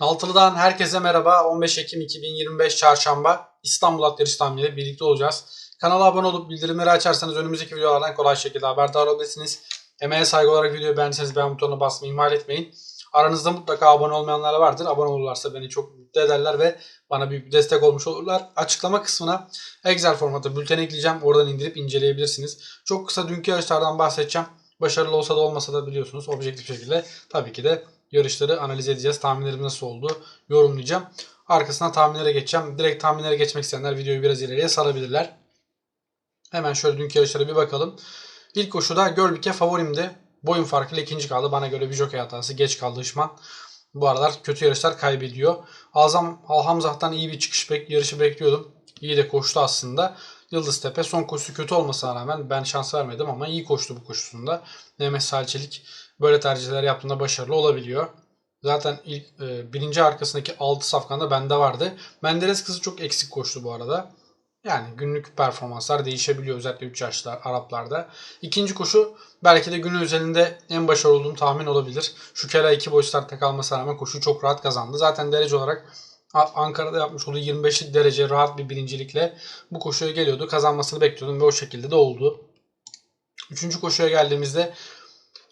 Altılı'dan herkese merhaba. 15 Ekim 2025 Çarşamba İstanbul At Yarış tahminleri birlikte olacağız. Kanala abone olup bildirimleri açarsanız önümüzdeki videolardan kolay şekilde haberdar olabilirsiniz. Emeğe saygı olarak videoyu beğendiyseniz beğen butonuna basmayı ihmal etmeyin. Aranızda mutlaka abone olmayanlar vardır. Abone olurlarsa beni çok mutlu ederler ve bana büyük bir destek olmuş olurlar. Açıklama kısmına Excel formatı bülten ekleyeceğim. Oradan indirip inceleyebilirsiniz. Çok kısa dünkü yarışlardan bahsedeceğim. Başarılı olsa da olmasa da biliyorsunuz objektif şekilde tabii ki de yarışları analiz edeceğiz. Tahminlerim nasıl oldu yorumlayacağım. Arkasına tahminlere geçeceğim. Direkt tahminlere geçmek isteyenler videoyu biraz ileriye sarabilirler. Hemen şöyle dünkü yarışlara bir bakalım. İlk koşuda Gölbike favorimdi. Boyun farkıyla ikinci kaldı. Bana göre bir jockey hatası. Geç kaldı Işman. Bu aralar kötü yarışlar kaybediyor. Azam Alhamzah'tan iyi bir çıkış bek yarışı bekliyordum. İyi de koştu aslında. Yıldız Tepe son koşusu kötü olmasına rağmen ben şans vermedim ama iyi koştu bu koşusunda. Mehmet Salçelik böyle tercihler yaptığında başarılı olabiliyor. Zaten ilk e, birinci arkasındaki 6 safkanda bende vardı. Menderes kızı çok eksik koştu bu arada. Yani günlük performanslar değişebiliyor özellikle 3 yaşlar Araplarda. İkinci koşu belki de günün özelinde en başarılı olduğum tahmin olabilir. Şu kere 2 boy startta kalmasına rağmen koşu çok rahat kazandı. Zaten derece olarak Ankara'da yapmış olduğu 25'lik derece rahat bir birincilikle bu koşuya geliyordu. Kazanmasını bekliyordum ve o şekilde de oldu. Üçüncü koşuya geldiğimizde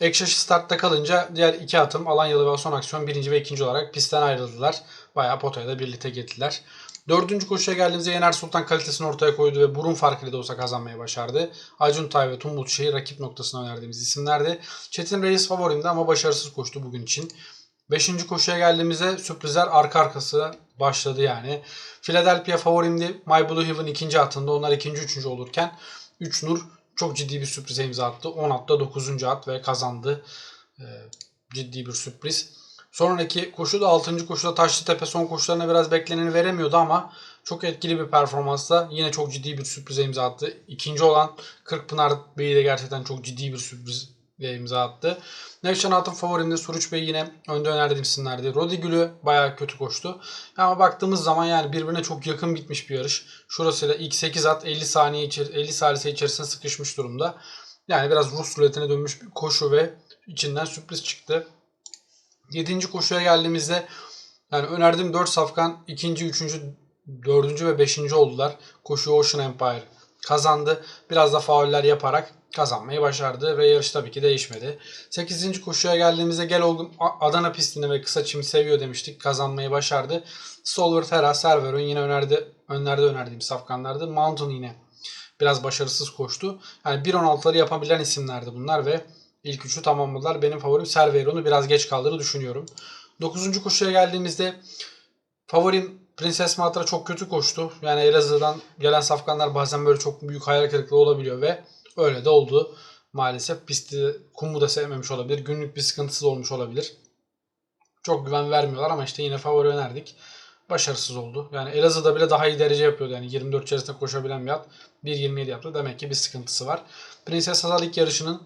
Ekşaşı startta kalınca diğer iki atım Alanyalı ve Son Aksiyon birinci ve ikinci olarak pistten ayrıldılar. Bayağı potaya da birlikte getirdiler. Dördüncü koşuya geldiğimizde Yener Sultan kalitesini ortaya koydu ve burun farkıyla da olsa kazanmayı başardı. Acun Tay ve Tumbut Şehir rakip noktasına önerdiğimiz isimlerdi. Çetin Reis favorimdi ama başarısız koştu bugün için. Beşinci koşuya geldiğimizde sürprizler arka arkası başladı yani. Philadelphia favorimdi. My Blue Heaven ikinci atında. Onlar ikinci, üçüncü olurken 3 Nur çok ciddi bir sürprize imza attı. 10 atta 9. at ve kazandı. Ee, ciddi bir sürpriz. Sonraki koşuda 6. koşuda Taşlıtepe son koşularına biraz bekleneni veremiyordu ama çok etkili bir performansla yine çok ciddi bir sürprize imza attı. İkinci olan Kırkpınar Bey'i de gerçekten çok ciddi bir sürpriz imza attı. Nevşan Atın favorimde Suruç Bey yine önde önerdiğim isimlerdi. Rodi Gül'ü bayağı kötü koştu. Ama baktığımız zaman yani birbirine çok yakın bitmiş bir yarış. Şurasıyla ilk 8 at 50 saniye içer 50 saniye içerisinde sıkışmış durumda. Yani biraz Rus ruletine dönmüş bir koşu ve içinden sürpriz çıktı. 7. koşuya geldiğimizde yani önerdiğim 4 safkan 2. 3. 4. ve 5. oldular. Koşu Ocean Empire kazandı. Biraz da fauller yaparak kazanmayı başardı ve yarış tabii ki değişmedi. 8. koşuya geldiğimizde gel olgun Adana pistini ve kısa çimi seviyor demiştik. Kazanmayı başardı. Solver Terra, Server'ın yine önerdi, önlerde önerdiğim safkanlardı. Mountain yine biraz başarısız koştu. Yani 1.16'ları yapabilen isimlerdi bunlar ve ilk üçü tamamladılar. Benim favorim Serveron'u biraz geç kaldığını düşünüyorum. 9. koşuya geldiğimizde favorim Prenses Matra çok kötü koştu. Yani Elazığ'dan gelen safkanlar bazen böyle çok büyük hayal kırıklığı olabiliyor ve öyle de oldu. Maalesef pisti kumu da sevmemiş olabilir. Günlük bir sıkıntısı olmuş olabilir. Çok güven vermiyorlar ama işte yine favori önerdik. Başarısız oldu. Yani Elazığ'da bile daha iyi derece yapıyordu. Yani 24 içerisinde koşabilen bir at 1.27 yaptı. Demek ki bir sıkıntısı var. Prenses Hazal ilk yarışının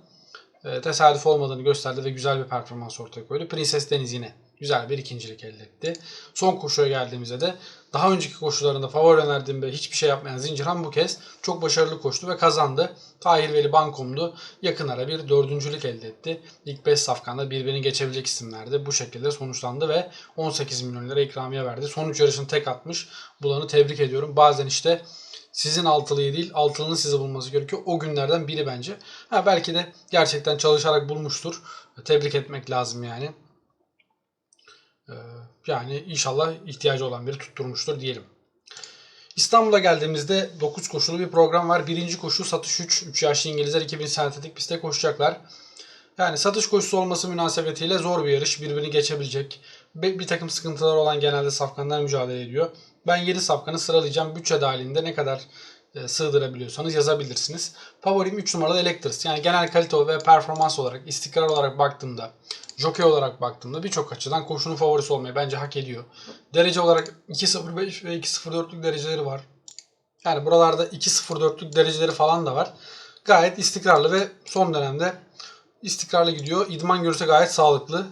e, tesadüf olmadığını gösterdi ve güzel bir performans ortaya koydu. Prenses Deniz yine güzel bir ikincilik elde etti. Son koşuya geldiğimizde de daha önceki koşularında favori önerdiğim ve hiçbir şey yapmayan Zincirhan bu kez çok başarılı koştu ve kazandı. Tahir Veli Bankom'du. Yakın ara bir dördüncülük elde etti. İlk 5 safkanda birbirini geçebilecek isimlerdi. Bu şekilde sonuçlandı ve 18 milyon lira ikramiye verdi. Son 3 yarışını tek atmış. Bulan'ı tebrik ediyorum. Bazen işte sizin altılıyı değil altılının sizi bulması gerekiyor. O günlerden biri bence. Ha, belki de gerçekten çalışarak bulmuştur. Tebrik etmek lazım yani. Ee, yani inşallah ihtiyacı olan biri tutturmuştur diyelim. İstanbul'a geldiğimizde 9 koşulu bir program var. Birinci koşu satış 3. 3 yaşlı İngilizler 2000 sentetik pistte koşacaklar. Yani satış koşusu olması münasebetiyle zor bir yarış. Birbirini geçebilecek. Bir, takım sıkıntılar olan genelde safkanlar mücadele ediyor. Ben 7 safkanı sıralayacağım. Bütçe dahilinde ne kadar e, sığdırabiliyorsanız yazabilirsiniz. Favorim 3 numaralı Electris. Yani genel kalite ve performans olarak, istikrar olarak baktığımda, jockey olarak baktığımda birçok açıdan koşunun favorisi olmayı bence hak ediyor. Derece olarak 2.05 ve 2.04'lük dereceleri var. Yani buralarda 2.04'lük dereceleri falan da var. Gayet istikrarlı ve son dönemde istikrarlı gidiyor. İdman görürse gayet sağlıklı.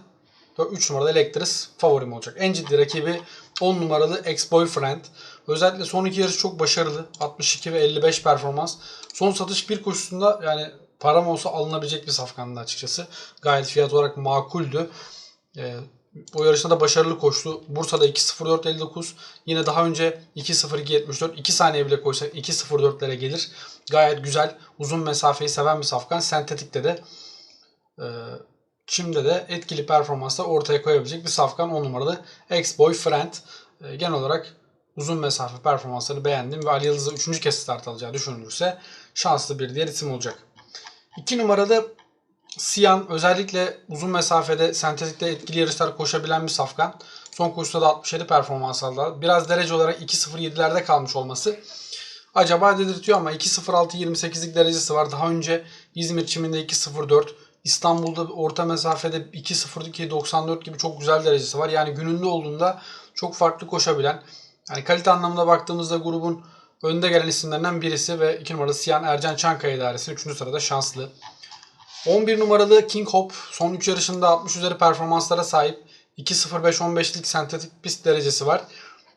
3 numaralı Electris favorim olacak. En ciddi rakibi 10 numaralı Ex-Boyfriend. Özellikle son iki yarış çok başarılı. 62 ve 55 performans. Son satış bir koşusunda yani param olsa alınabilecek bir safkandı açıkçası. Gayet fiyat olarak makuldü. Ee, O yarışta da başarılı koştu. Bursa'da 2.04.59. Yine daha önce 2.02.74. 2 saniye bile koysa 2.04'lere gelir. Gayet güzel. Uzun mesafeyi seven bir safkan. Sentetikte de e, Çim'de de etkili performansla ortaya koyabilecek bir safkan 10 numaralı Ex-Boyfriend. E, genel olarak uzun mesafe performansları beğendim ve Ali Yıldız'ı 3. kez start alacağı düşünülürse şanslı bir diğer isim olacak. 2 numaralı Siyan özellikle uzun mesafede sentetikte etkili yarışlar koşabilen bir safkan. Son koşuda da 67 performans aldı. Biraz derece olarak 2.07'lerde kalmış olması acaba dedirtiyor ama 2.06-28'lik derecesi var. Daha önce İzmir çiminde 2.04, İstanbul'da orta mesafede 2.02-94 gibi çok güzel derecesi var. Yani gününde olduğunda çok farklı koşabilen, yani kalite anlamında baktığımızda grubun önde gelen isimlerinden birisi ve 2 numaralı Siyan Ercan Çankaya idaresi 3. sırada şanslı. 11 numaralı King Hope son 3 yarışında 60 üzeri performanslara sahip 2.05-15'lik sentetik pist derecesi var.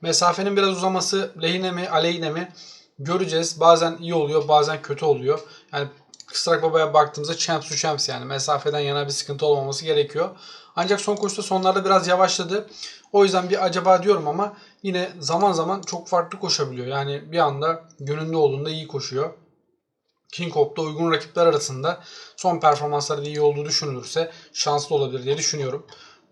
Mesafenin biraz uzaması lehine mi aleyhine mi göreceğiz. Bazen iyi oluyor bazen kötü oluyor. Yani Kısrak Baba'ya baktığımızda champs to champs yani mesafeden yana bir sıkıntı olmaması gerekiyor. Ancak son koşuda sonlarda biraz yavaşladı. O yüzden bir acaba diyorum ama yine zaman zaman çok farklı koşabiliyor. Yani bir anda gönlünde olduğunda iyi koşuyor. King Hope'da uygun rakipler arasında son performansları iyi olduğu düşünülürse şanslı olabilir diye düşünüyorum.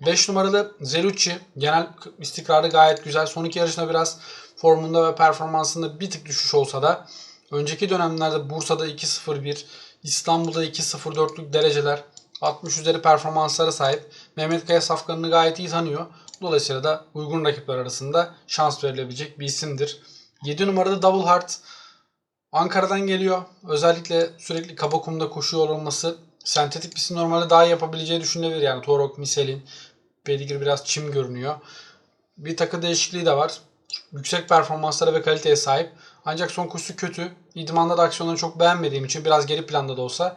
5 numaralı Zerucci genel istikrarı gayet güzel. Son iki yarışında biraz formunda ve performansında bir tık düşüş olsa da önceki dönemlerde Bursa'da 2.01, İstanbul'da 2.04'lük dereceler 60 üzeri performanslara sahip. Mehmet Kaya safkanını gayet iyi tanıyor. Dolayısıyla da uygun rakipler arasında şans verilebilecek bir isimdir. 7 numarada Double Heart Ankara'dan geliyor. Özellikle sürekli kaba kumda koşuyor olması sentetik pistin normalde daha yapabileceği düşünülebilir. Yani Torok, Miselin, Pedigir biraz çim görünüyor. Bir takı değişikliği de var. Yüksek performanslara ve kaliteye sahip. Ancak son koşusu kötü. İdmanda da aksiyonlarını çok beğenmediğim için biraz geri planda da olsa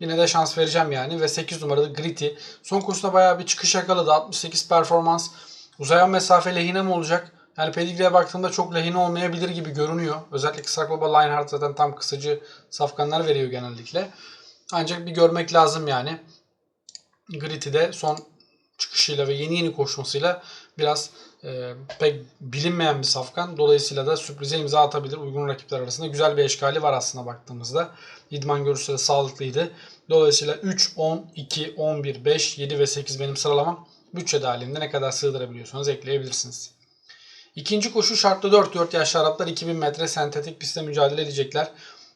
yine de şans vereceğim yani. Ve 8 numaralı Gritty. Son koşusunda bayağı bir çıkış yakaladı. 68 performans. Uzayan mesafe lehine mi olacak? Yani Pedigree'ye baktığımda çok lehine olmayabilir gibi görünüyor. Özellikle Kısak Baba Lionheart zaten tam kısacı safkanlar veriyor genellikle. Ancak bir görmek lazım yani. Gritty de son çıkışıyla ve yeni yeni koşmasıyla biraz e, pek bilinmeyen bir safkan. Dolayısıyla da sürprize imza atabilir uygun rakipler arasında. Güzel bir eşkali var aslında baktığımızda. İdman görüşleri sağlıklıydı. Dolayısıyla 3, 10, 2, 11, 5, 7 ve 8 benim sıralamam. Bütçe dahilinde ne kadar sığdırabiliyorsanız ekleyebilirsiniz. İkinci koşu şartlı 4-4 yaşlı Araplar 2000 metre sentetik pistte mücadele edecekler.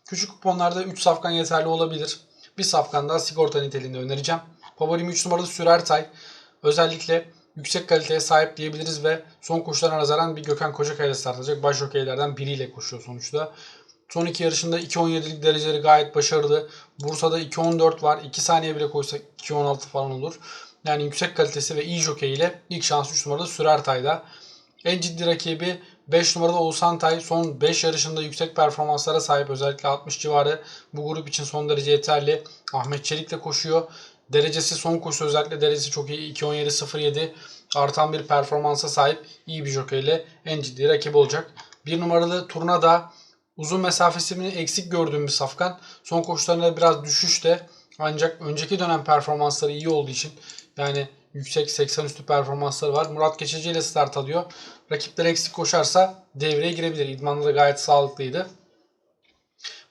Küçük kuponlarda 3 safkan yeterli olabilir. Bir safkan daha sigorta niteliğinde önereceğim. Favorim 3 numaralı Sürertay. Özellikle yüksek kaliteye sahip diyebiliriz ve son koşularına nazaran bir Gökhan Kocakaya ile start alacak. Baş jokeylerden biriyle koşuyor sonuçta. Son iki yarışında 2.17'lik dereceleri gayet başarılı. Bursa'da 2.14 var. 2 saniye bile koysak 2.16 falan olur. Yani yüksek kalitesi ve iyi jokey ile ilk şans 3 numaralı Sürertay'da. En ciddi rakibi 5 numaralı Oğuzhan Tay. Son 5 yarışında yüksek performanslara sahip. Özellikle 60 civarı. Bu grup için son derece yeterli. Ahmet Çelik'le koşuyor. Derecesi son koşu özellikle derecesi çok iyi. 2.17.07 artan bir performansa sahip iyi bir jokeyle en ciddi rakibi olacak. Bir numaralı Turnada uzun mesafesini eksik gördüğüm bir safkan. Son koşularında biraz düşüşte ancak önceki dönem performansları iyi olduğu için yani yüksek 80 üstü performansları var. Murat Geçici ile start alıyor. Rakipler eksik koşarsa devreye girebilir. İdmanda da gayet sağlıklıydı.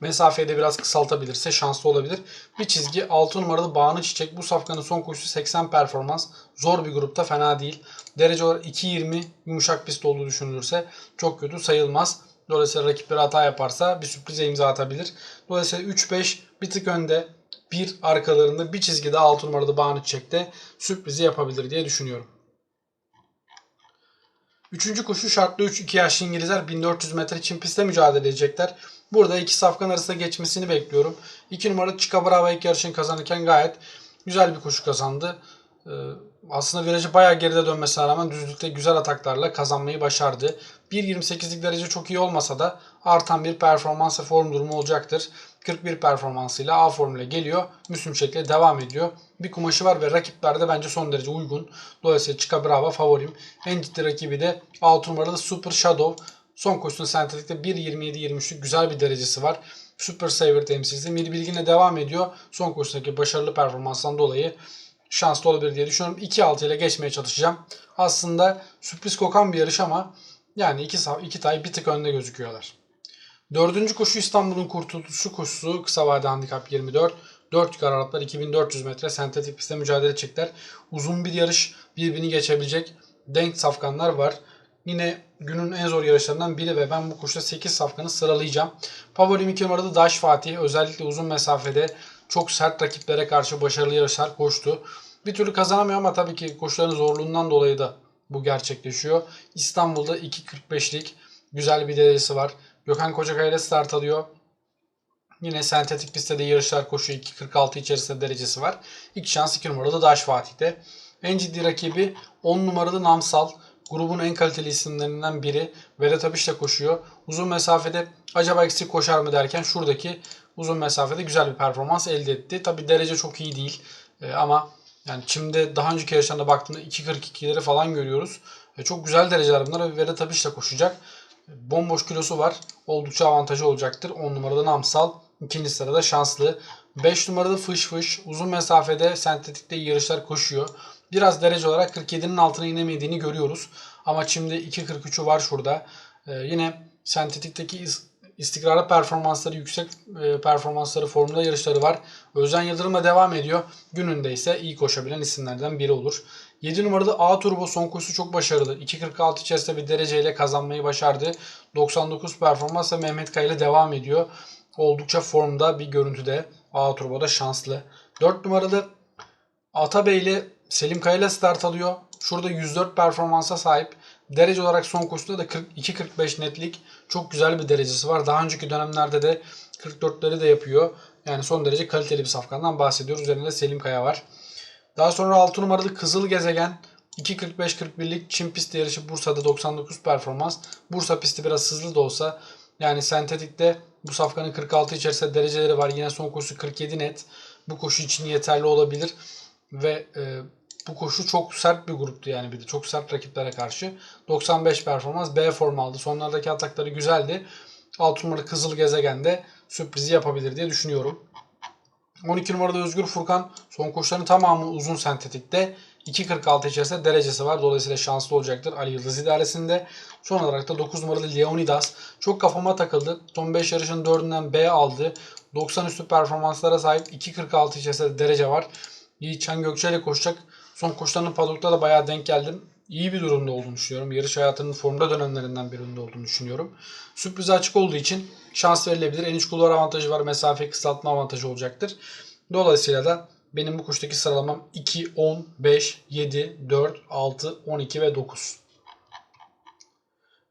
Mesafeyi de biraz kısaltabilirse şanslı olabilir. Bir çizgi 6 numaralı Bağını Çiçek. Bu safkanın son koşusu 80 performans. Zor bir grupta fena değil. Derece olarak 2.20 yumuşak pist olduğu düşünülürse çok kötü sayılmaz. Dolayısıyla rakipleri hata yaparsa bir sürprize imza atabilir. Dolayısıyla 3-5 bir tık önde bir arkalarında bir çizgide 6 numaralı Bağını Çiçek'te sürprizi yapabilir diye düşünüyorum. Üçüncü koşu şartlı 3 2 yaşlı İngilizler 1400 metre çim pistte mücadele edecekler. Burada iki safkan arasında geçmesini bekliyorum. 2 numara Chica Brava ilk yarışını kazanırken gayet güzel bir koşu kazandı. Ee, aslında virajı bayağı geride dönmesine rağmen düzlükte güzel ataklarla kazanmayı başardı. 1.28'lik derece çok iyi olmasa da artan bir performans ve form durumu olacaktır. 41 performansıyla A formüle geliyor. Müslüm şekle devam ediyor. Bir kumaşı var ve rakiplerde bence son derece uygun. Dolayısıyla Chica Brava favorim. En ciddi rakibi de 6 numaralı Super Shadow. Son koşusunda sentetikte 1.27-23'lük güzel bir derecesi var. Super Saver temsilcisi. Mil Bilgin'e devam ediyor. Son koşusundaki başarılı performanstan dolayı şanslı olabilir diye düşünüyorum. 2-6 ile geçmeye çalışacağım. Aslında sürpriz kokan bir yarış ama yani iki, iki tay bir tık önde gözüküyorlar. Dördüncü koşu İstanbul'un kurtuluşu koşusu kısa vade handikap 24. 4 yukarı Araplar 2400 metre sentetik pistte mücadele edecekler. Uzun bir yarış birbirini geçebilecek denk safkanlar var. Yine günün en zor yarışlarından biri ve ben bu koşuda 8 safkanı sıralayacağım. Favorim 2 numaralı Daş Fatih özellikle uzun mesafede çok sert rakiplere karşı başarılı yarışlar koştu. Bir türlü kazanamıyor ama tabii ki koşuların zorluğundan dolayı da bu gerçekleşiyor. İstanbul'da 2.45'lik güzel bir derecesi var. Gökhan Kocakaya start alıyor. Yine sentetik pistte yarışlar koşuyor. 2.46 içerisinde derecesi var. İlk şans 2 numaralı Daş Fatih'te. En ciddi rakibi 10 numaralı Namsal. Grubun en kaliteli isimlerinden biri. Vedat Abiş de koşuyor. Uzun mesafede acaba eksik koşar mı derken şuradaki uzun mesafede güzel bir performans elde etti. Tabi derece çok iyi değil. Ee, ama yani Çim'de daha önceki yarışlarına baktığımda 2.42'leri falan görüyoruz. E, çok güzel dereceler bunlar ve Vedat Abiş de koşacak. Bomboş kilosu var. Oldukça avantajı olacaktır. 10 numarada Namsal. ikinci sırada şanslı. 5 numarada Fış Fış. Uzun mesafede sentetikte yarışlar koşuyor. Biraz derece olarak 47'nin altına inemediğini görüyoruz. Ama şimdi 2.43'ü var şurada. Ee, yine sentetikteki is- istikrarlı performansları, yüksek e, performansları, formda yarışları var. Özden Yıldırım'la devam ediyor. Gününde ise iyi koşabilen isimlerden biri olur. 7 numarada A Turbo son koşusu çok başarılı. 2.46 içerisinde bir dereceyle kazanmayı başardı. 99 performansla Mehmet Kaya ile devam ediyor. Oldukça formda bir görüntüde. A Turbo'da şanslı. 4 numaralı Atabey ile Selim Kaya ile start alıyor. Şurada 104 performansa sahip. Derece olarak son koşuda da 42-45 netlik çok güzel bir derecesi var. Daha önceki dönemlerde de 44'leri de yapıyor. Yani son derece kaliteli bir safkandan bahsediyoruz. Üzerinde Selim Kaya var. Daha sonra 6 numaralı Kızıl Gezegen 2.45-41'lik Çin pisti yarışı Bursa'da 99 performans. Bursa pisti biraz hızlı da olsa yani sentetikte bu safkanın 46 içerisinde dereceleri var. Yine son koşusu 47 net. Bu koşu için yeterli olabilir. Ve e, bu koşu çok sert bir gruptu yani bir de çok sert rakiplere karşı. 95 performans B form aldı. Sonlardaki atakları güzeldi. 6 numaralı Kızıl Gezegen de sürprizi yapabilir diye düşünüyorum. 12 numarada Özgür Furkan son koşuların tamamı uzun sentetikte. 2.46 içerisinde derecesi var. Dolayısıyla şanslı olacaktır Ali Yıldız idaresinde. Son olarak da 9 numaralı Leonidas. Çok kafama takıldı. Son 5 yarışın 4'ünden B aldı. 90 üstü performanslara sahip 2.46 içerisinde derece var. Yiğit Çan Gökçe ile koşacak. Son koşularının padokta da bayağı denk geldim. İyi bir durumda olduğunu düşünüyorum. Yarış hayatının formda dönemlerinden birinde olduğunu düşünüyorum. Sürprize açık olduğu için şans verilebilir. En üç kulvar avantajı var. Mesafe kısaltma avantajı olacaktır. Dolayısıyla da benim bu kuştaki sıralamam 2, 10, 5, 7, 4, 6, 12 ve 9.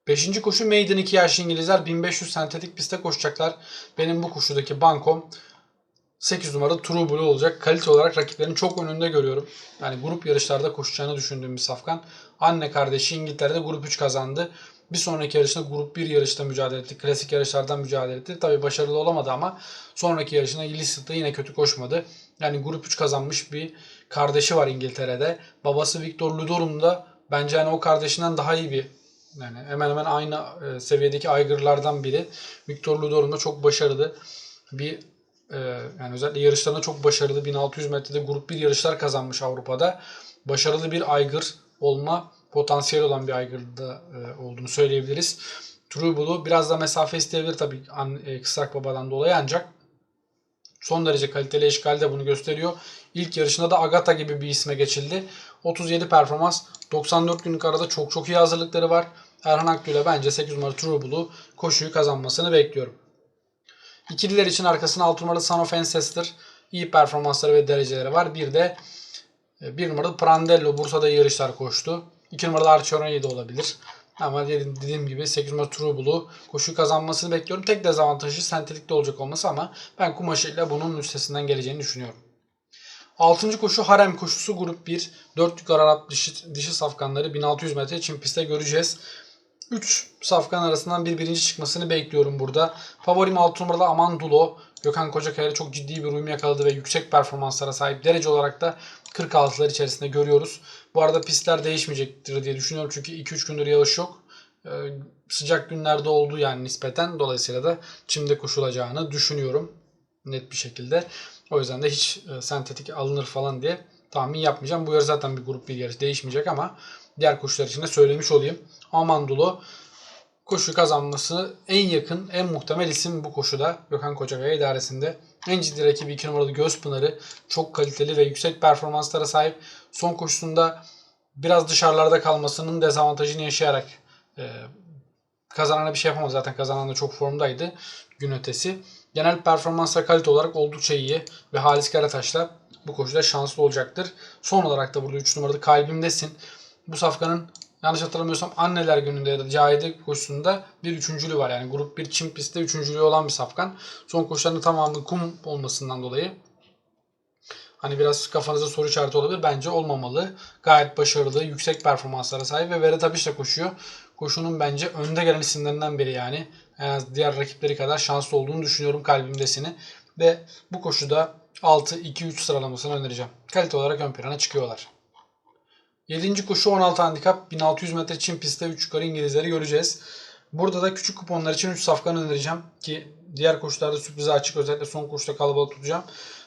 Beşinci koşu Maiden 2 yaşlı İngilizler 1500 sentetik pistte koşacaklar. Benim bu koşudaki bankom 8 numaralı True Blue olacak. Kalite olarak rakiplerin çok önünde görüyorum. Yani grup yarışlarda koşacağını düşündüğüm bir safkan. Anne kardeşi İngiltere'de grup 3 kazandı. Bir sonraki yarışında grup 1 yarışta mücadele etti. Klasik yarışlardan mücadele etti. Tabi başarılı olamadı ama sonraki yarışında Illicit'te yine kötü koşmadı. Yani grup 3 kazanmış bir kardeşi var İngiltere'de. Babası Victor Ludorum da bence hani o kardeşinden daha iyi bir yani hemen hemen aynı e, seviyedeki aygırlardan biri. Victor Ludorum da çok başarılı bir ee, yani özellikle yarışlarında çok başarılı. 1600 metrede grup 1 yarışlar kazanmış Avrupa'da. Başarılı bir aygır olma potansiyeli olan bir aygırda e, olduğunu söyleyebiliriz. True Blue biraz da mesafe isteyebilir tabii an, e, Kısrak Baba'dan dolayı ancak son derece kaliteli eşgal de bunu gösteriyor. İlk yarışında da Agata gibi bir isme geçildi. 37 performans, 94 günlük arada çok çok iyi hazırlıkları var. Erhan Akgül ile bence 8 numara True Blue koşuyu kazanmasını bekliyorum. İkililer için arkasına 6 numaralı Son of Ancestor iyi performansları ve dereceleri var. Bir de 1 numaralı Prandello Bursa'da yarışlar koştu. 2 numaralı Archona'yı da olabilir. Ama dediğim, dediğim gibi 8 numaralı True Blue koşu kazanmasını bekliyorum. Tek dezavantajı sentetikte olacak olması ama ben kumaşıyla bunun üstesinden geleceğini düşünüyorum. 6. koşu Harem koşusu grup 1. 4 yukarı Arap dişi, dişi safkanları 1600 metre Çin pistte göreceğiz. 3 safkan arasından bir birinci çıkmasını bekliyorum burada. Favorim 6 numaralı Amandulo. Gökhan Kocakaya çok ciddi bir uyum yakaladı ve yüksek performanslara sahip. Derece olarak da 46'lar içerisinde görüyoruz. Bu arada pistler değişmeyecektir diye düşünüyorum. Çünkü 2-3 gündür yağış yok. Ee, sıcak günlerde oldu yani nispeten. Dolayısıyla da çimde koşulacağını düşünüyorum. Net bir şekilde. O yüzden de hiç e, sentetik alınır falan diye tahmin yapmayacağım. Bu yarış zaten bir grup bir yarış değişmeyecek ama diğer koşular için de söylemiş olayım. Amandulu koşu kazanması en yakın, en muhtemel isim bu koşuda Gökhan Kocakaya idaresinde. En ciddi rakibi 2 numaralı Gözpınar'ı çok kaliteli ve yüksek performanslara sahip. Son koşusunda biraz dışarılarda kalmasının dezavantajını yaşayarak e, kazanana bir şey yapamadı. Zaten kazanan da çok formdaydı gün ötesi. Genel performans ve kalite olarak oldukça iyi ve Halis Karataş'la bu koşuda şanslı olacaktır. Son olarak da burada 3 numaralı Kalbimdesin. Bu safkanın yanlış hatırlamıyorsam anneler gününde ya da Cahide koşusunda bir üçüncülüğü var. Yani grup 1 çim pistte üçüncülüğü olan bir safkan. Son koşularında tamamı kum olmasından dolayı Hani biraz kafanızda soru işareti olabilir. Bence olmamalı. Gayet başarılı, yüksek performanslara sahip ve Vere Tabiş de koşuyor. Koşunun bence önde gelen isimlerinden biri yani. En az diğer rakipleri kadar şanslı olduğunu düşünüyorum kalbimdesini. Ve bu koşuda 6-2-3 sıralamasını önereceğim. Kalite olarak ön plana çıkıyorlar. 7. koşu 16 handikap 1600 metre çim pistte 3 yukarı İngilizleri göreceğiz. Burada da küçük kuponlar için 3 safkan önereceğim ki diğer koşularda sürprize açık özellikle son koşuda kalabalık tutacağım.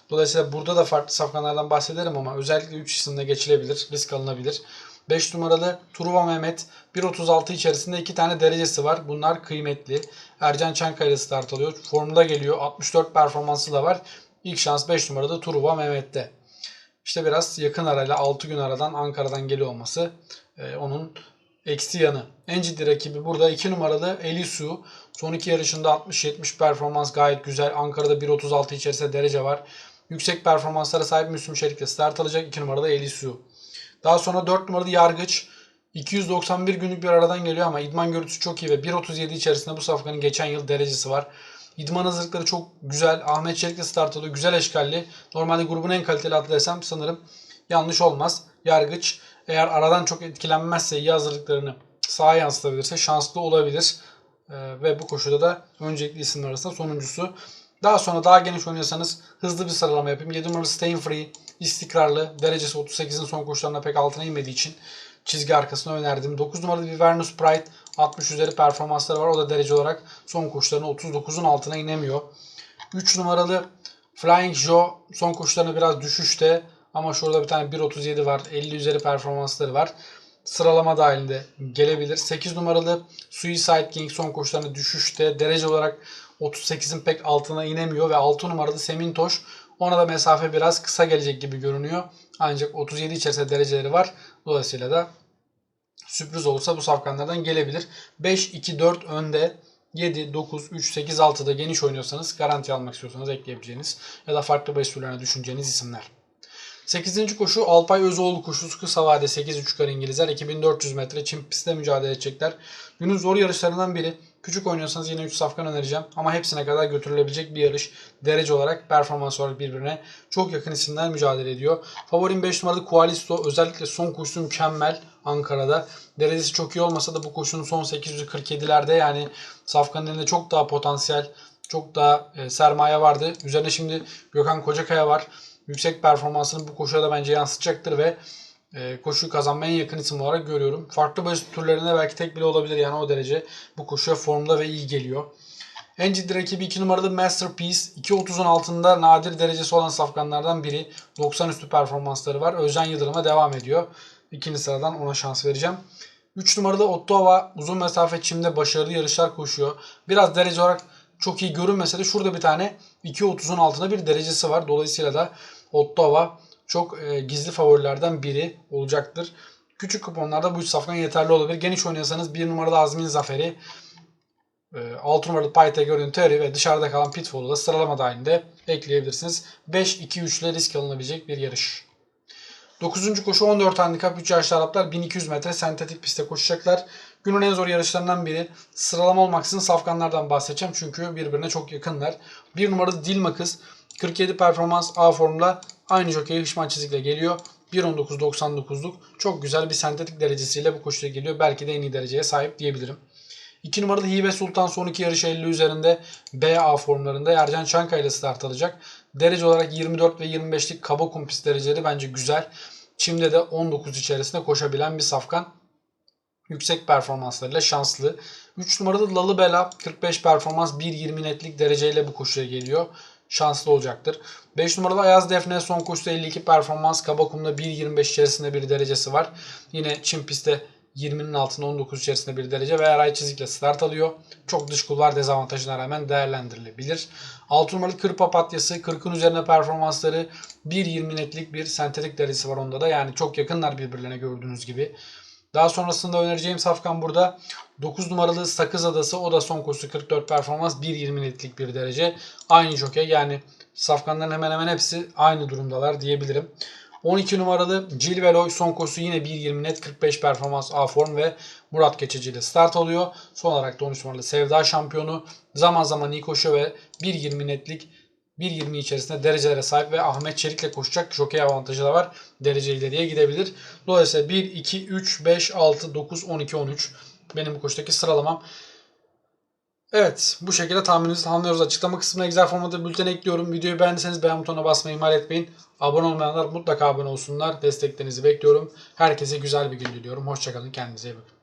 Dolayısıyla burada da farklı safkanlardan bahsederim ama özellikle 3 isimle geçilebilir, risk alınabilir. 5 numaralı Truva Mehmet 1.36 içerisinde 2 tane derecesi var. Bunlar kıymetli. Ercan Çankaya start alıyor. Formda geliyor. 64 performansı da var. İlk şans 5 numarada Truva Mehmet'te. İşte biraz yakın arayla 6 gün aradan Ankara'dan geliyor olması e, onun eksi yanı. En ciddi rakibi burada 2 numaralı Elisu. Son iki yarışında 60-70 performans gayet güzel. Ankara'da 1.36 içerisinde derece var. Yüksek performanslara sahip Müslüm Şerik'le start alacak. 2 numarada Elisu. Daha sonra 4 numaralı Yargıç. 291 günlük bir aradan geliyor ama idman görüntüsü çok iyi ve 1.37 içerisinde bu safkanın geçen yıl derecesi var. İdman hazırlıkları çok güzel. Ahmet Çelik'le start alıyor. Güzel eşkalli. Normalde grubun en kaliteli atlı desem sanırım yanlış olmaz. Yargıç eğer aradan çok etkilenmezse iyi hazırlıklarını sahaya yansıtabilirse şanslı olabilir. Ee, ve bu koşuda da öncelikli isimler arasında sonuncusu. Daha sonra daha geniş oynuyorsanız hızlı bir sıralama yapayım. 7 numaralı Staying Free istikrarlı. Derecesi 38'in son koşularında pek altına inmediği için çizgi arkasına önerdim. 9 numaralı Vivernus Pride 60 üzeri performansları var. O da derece olarak son koşularına 39'un altına inemiyor. 3 numaralı Flying Joe son koşularına biraz düşüşte ama şurada bir tane 1.37 var. 50 üzeri performansları var. Sıralama dahilinde gelebilir. 8 numaralı Suicide King son koşularına düşüşte. Derece olarak 38'in pek altına inemiyor ve 6 numaralı Semintoş ona da mesafe biraz kısa gelecek gibi görünüyor. Ancak 37 içerisinde dereceleri var. Dolayısıyla da sürpriz olursa bu safkanlardan gelebilir. 5, 2, 4 önde 7, 9, 3, 8, 6'da geniş oynuyorsanız garanti almak istiyorsanız ekleyebileceğiniz ya da farklı bahis düşüneceğiniz isimler. 8. koşu Alpay Özoğlu koşusu kısa vade 8 3 kar İngilizler 2400 metre çim pistte mücadele edecekler. Günün zor yarışlarından biri. Küçük oynuyorsanız yine 3 safkan önereceğim ama hepsine kadar götürülebilecek bir yarış. Derece olarak, performans olarak birbirine çok yakın isimler mücadele ediyor. Favorim 5 numaralı Kualisto özellikle son koşusu mükemmel Ankara'da. Derecesi çok iyi olmasa da bu koşunun son 847'lerde yani Safkan'ın elinde çok daha potansiyel, çok daha e, sermaye vardı. Üzerine şimdi Gökhan Kocakaya var yüksek performansını bu koşuya da bence yansıtacaktır ve e, koşuyu kazanmaya en yakın isim olarak görüyorum. Farklı bahis türlerinde belki tek bile olabilir yani o derece bu koşuya formda ve iyi geliyor. En ciddi rakibi 2 numaralı Masterpiece. 2.30'un altında nadir derecesi olan safkanlardan biri. 90 üstü performansları var. Özcan Yıldırım'a devam ediyor. İkinci sıradan ona şans vereceğim. 3 numaralı Ottawa uzun mesafe çimde başarılı yarışlar koşuyor. Biraz derece olarak çok iyi görünmese de şurada bir tane 2.30'un altında bir derecesi var. Dolayısıyla da Ottawa çok e, gizli favorilerden biri olacaktır. Küçük kuponlarda bu üç safkan yeterli olabilir. Geniş oynuyorsanız 1 numarada Azmin Zaferi, 6 e, numaralı Pythagorean Theory ve dışarıda kalan Pitfall'u da sıralama dahilinde ekleyebilirsiniz. 5-2-3 ile risk alınabilecek bir yarış. 9. koşu 14 handikap 3 yaşlı Araplar 1200 metre sentetik pistte koşacaklar. Günün en zor yarışlarından biri. Sıralama olmaksızın safkanlardan bahsedeceğim çünkü birbirine çok yakınlar. 1 numaralı Dilma Kız 47 performans A formla aynı jockey Hışman çizikle geliyor. 1.19.99'luk çok güzel bir sentetik derecesiyle bu koşuya geliyor. Belki de en iyi dereceye sahip diyebilirim. 2 numaralı Hibe Sultan son iki yarış 50 üzerinde BA formlarında Ercan Çankaya ile start alacak. Derece olarak 24 ve 25'lik kaba kumpis dereceleri bence güzel. Çim'de de 19 içerisinde koşabilen bir safkan. Yüksek performanslarıyla şanslı. 3 numaralı Lalı Bela 45 performans 1.20 netlik dereceyle bu koşuya geliyor. Şanslı olacaktır. 5 numaralı Ayaz Defne son koşuda 52 performans. Kabakum'da 1.25 içerisinde bir derecesi var. Yine Çin pistte 20'nin altında 19 içerisinde bir derece ve Eray Çizik'le start alıyor. Çok dış kulvar dezavantajına rağmen değerlendirilebilir. 6 numaralı Kır Papatyası 40'ın üzerine performansları 1.20 netlik bir sentetik derecesi var onda da. Yani çok yakınlar birbirlerine gördüğünüz gibi. Daha sonrasında önereceğim safkan burada 9 numaralı Sakız Adası. O da son koşusu 44 performans 1.20 netlik bir derece. Aynı jokey yani safkanların hemen hemen hepsi aynı durumdalar diyebilirim. 12 numaralı Cilveloy son koşusu yine 1.20 net 45 performans A form ve Murat Keçeci ile start alıyor. Son olarak da 13 numaralı Sevda şampiyonu zaman zaman iyi koşuyor ve 1.20 netlik 1.20 içerisinde derecelere sahip ve Ahmet Çelik'le koşacak jokey avantajı da var. Derece ileriye gidebilir. Dolayısıyla 1, 2, 3, 5, 6, 9, 12, 13 benim bu koşudaki sıralamam. Evet bu şekilde tahmininizi tamamlıyoruz. Açıklama kısmına güzel formatı bültene ekliyorum. Videoyu beğendiyseniz beğen butonuna basmayı ihmal etmeyin. Abone olmayanlar mutlaka abone olsunlar. Desteklerinizi bekliyorum. Herkese güzel bir gün diliyorum. Hoşçakalın. Kendinize iyi bakın.